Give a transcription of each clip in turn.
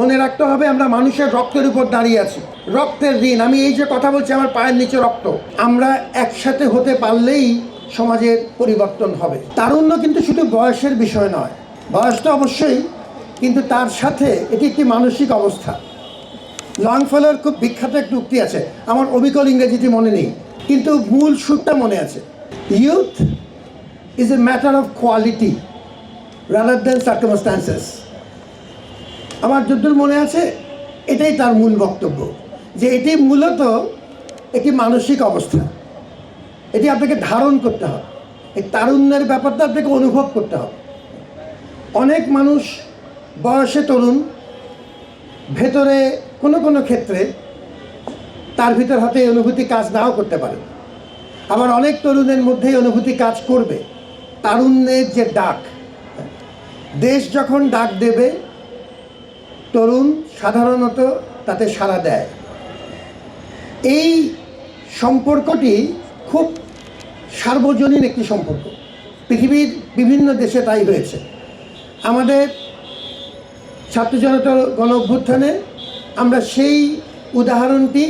মনে রাখতে হবে আমরা মানুষের রক্তের উপর দাঁড়িয়ে আছি। রক্তের ঋণ। আমি এই যে কথা বলছি, আমার পায়ের নিচে রক্ত। আমরা একসাথে হতে পারলেই সমাজের পরিবর্তন হবে। তারুণ্য কিন্তু শুধু বয়সের বিষয় নয়। বয়স তো অবশ্যই, কিন্তু তার সাথে এটি একটি মানসিক অবস্থা। লং ফেলোর খুব বিখ্যাত একটি উক্তি আছে। আমার অবিকল ইংরেজিটি মনে নেই, কিন্তু মূল সুরটা মনে আছে। Youth is a matter of quality rather than circumstances আমার যদ্দূর মনে আছে, এটাই তার মূল বক্তব্য, যে এটি মূলত একটি মানসিক অবস্থা। এটি আপনাকে ধারণ করতে হবে, এই তারুণ্যের ব্যাপারটা আপনাকে অনুভব করতে হবে। অনেক মানুষ বয়সে তরুণ, ভেতরে কোনো কোনো ক্ষেত্রে তার ভিতর হয়তো এই অনুভূতি কাজ নাও করতে পারে। আবার অনেক তরুণের মধ্যেই অনুভূতি কাজ করবে, তারুণ্যের যে ডাক, দেশ যখন ডাক দেবে তরুণ সাধারণত তাতে সাড়া দেয়। এই সম্পর্কটি খুব সার্বজনীন একটি সম্পর্ক। পৃথিবীর বিভিন্ন দেশে তাই হয়েছে। আমাদের ছাত্র জনতার গণ অভ্যুত্থানে আমরা সেই উদাহরণটি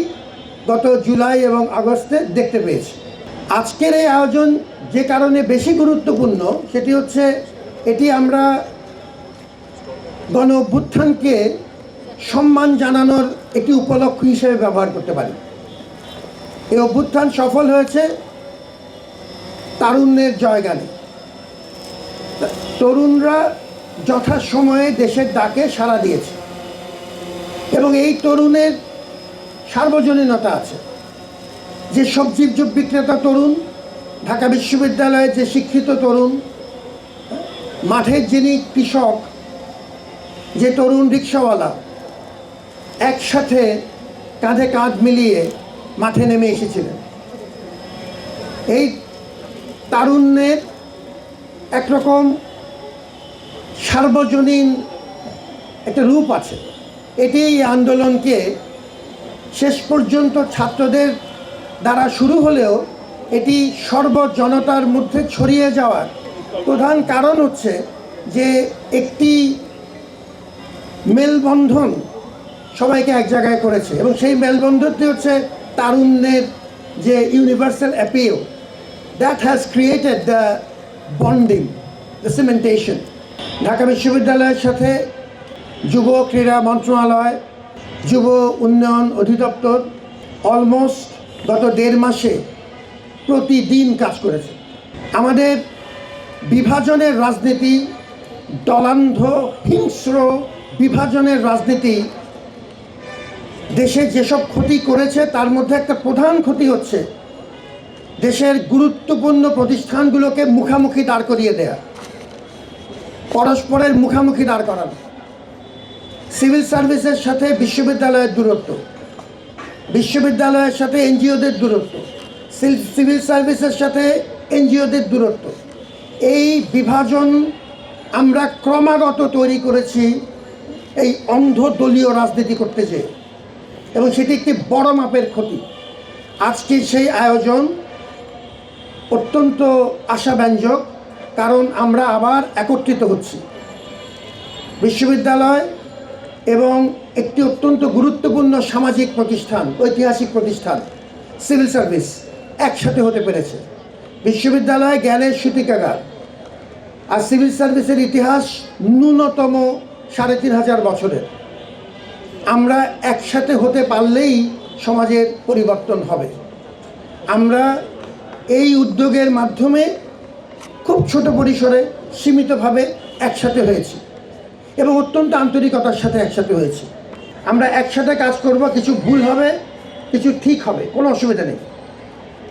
গত জুলাই এবং আগস্টে দেখতে পেয়েছি। আজকের এই আয়োজন যে কারণে বেশি গুরুত্বপূর্ণ সেটি হচ্ছে এটি আমরা গণ অভ্যুত্থানকে সম্মান জানানোর একটি উপলক্ষ হিসেবে ব্যবহার করতে পারি। এই অভ্যুত্থান সফল হয়েছে তারুণ্যের জয়গানে। তরুণরা যথাসময়ে দেশের ডাকে সাড়া দিয়েছে এবং এই তরুণের সার্বজনীনতা আছে। যে সবজির যোগ বিক্রেতা তরুণ, ঢাকা বিশ্ববিদ্যালয়ের যে শিক্ষিত তরুণ, মাঠের যিনি কৃষক যে তরুণ রিক্সাওয়ালা একসাথে কাঁধে কাঁধ মিলিয়ে মাঠে নেমে এসেছিলেন। এই তারুণ্যের একরকম সার্বজনীন একটা রূপ আছে। এটি এই আন্দোলনকে শেষ পর্যন্ত ছাত্রদের দ্বারা শুরু হলেও এটি সর্বজনতার মধ্যে ছড়িয়ে যাওয়ার প্রধান কারণ হচ্ছে যে একটি মেলবন্ধন সবাইকে এক জায়গায় করেছে। এবং সেই মেলবন্ধনটি হচ্ছে তারুণ্যের যে universal appeal that has created the bonding the cementation Dhaka বিশ্ববিদ্যালয়ের সাথে যুব ক্রীড়া মন্ত্রণালয়, যুব উন্নয়ন অধিদপ্তর অলমোস্ট গত দেড় মাসে প্রতিদিন কাজ করেছে। আমাদের বিভাজনের রাজনীতি দলান্ধ, হিংস্র বিভাজনের রাজনীতি দেশে যেসব ক্ষতি করেছে, তার মধ্যে একটা প্রধান ক্ষতি হচ্ছে দেশের গুরুত্বপূর্ণ প্রতিষ্ঠানগুলোকে মুখামুখি দাঁড় করিয়ে দেয়া, পরস্পরের মুখামুখি দাঁড় করানো, সিভিল সার্ভিসের সাথে বিশ্ববিদ্যালয়ের দূরত্ব, বিশ্ববিদ্যালয়ের সাথে এনজিওদের দূরত্ব সিভিল সার্ভিসের সাথে এনজিওদের দূরত্ব। এই বিভাজন আমরা ক্রমাগত তৈরি করেছি এই অন্ধ দলীয় রাজনীতি করতেছে। এবং সেটি একটি বড় মাপের ক্ষতি। আজকের সেই আয়োজন অত্যন্ত আশাব্যঞ্জক, কারণ আমরা আবার একত্রিত হচ্ছি। বিশ্ববিদ্যালয় এবং একটি অত্যন্ত গুরুত্বপূর্ণ সামাজিক প্রতিষ্ঠান, ঐতিহাসিক প্রতিষ্ঠান, সিভিল সার্ভিস একসাথে হতে পেরেছে। বিশ্ববিদ্যালয় জ্ঞানের সূতিকাগার। আর সিভিল সার্ভিসের ইতিহাস ন্যূনতম সাড়ে তিন হাজার বছরের। আমরা একসাথে হতে পারলেই সমাজের পরিবর্তন হবে। আমরা এই উদ্যোগের মাধ্যমে খুব ছোট পরিসরে সীমিতভাবে একসাথে হয়েছি এবং অত্যন্ত আন্তরিকতার সাথে একসাথে হয়েছি। আমরা একসাথে কাজ করব, কিছু ভুল হবে, কিছু ঠিক হবে, কোনো অসুবিধা নেই।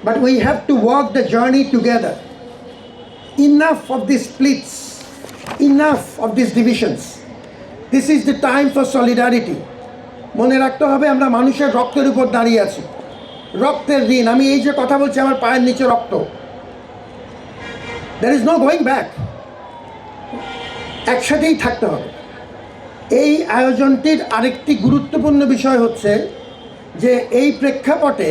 But we have to walk the journey together enough of this splits enough of this divisions this is the time for solidarity মনে রাখতে হবে আমরা মানুষের রক্তের উপর দাঁড়িয়ে আছি। রক্তের ঋণ। আমি এই যে কথা বলছি, আমার পায়ের নিচে রক্ত। There is no going back একসাথেই থাকতে হবে। এই আয়োজনটির আরেকটি গুরুত্বপূর্ণ বিষয় হচ্ছে যে এই প্রেক্ষাপটে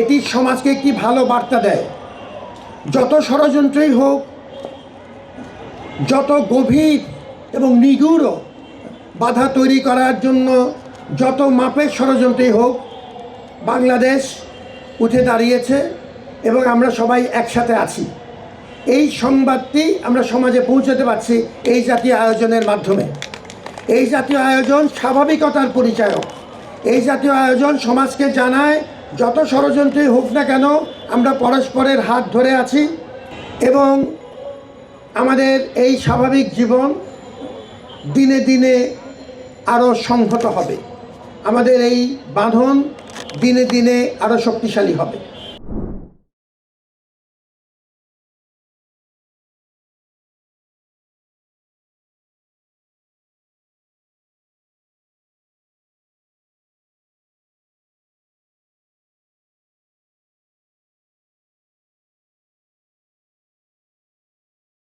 এটি সমাজকে একটি ভালো বার্তা দেয়। যত ষড়যন্ত্রই হোক, যত গভীর এবং নিগুড় বাধা তৈরি করার জন্য যত মাপের ষড়যন্ত্রই হোক, বাংলাদেশ উঠে দাঁড়িয়েছে এবং আমরা সবাই একসাথে আছি। এই সংবাদটি আমরা সমাজে পৌঁছাতে পারছি এই জাতীয় আয়োজনের মাধ্যমে। এই জাতীয় আয়োজন স্বাভাবিকতার পরিচায়ক। এই জাতীয় আয়োজন সমাজকে জানায়, যত ষড়যন্ত্রই হোক না কেন, আমরা পরস্পরের হাত ধরে আছি এবং আমাদের এই স্বাভাবিক জীবন দিনে দিনে আরও সংহত হবে। আমাদের এই বাঁধন দিনে দিনে আরও শক্তিশালী হবে।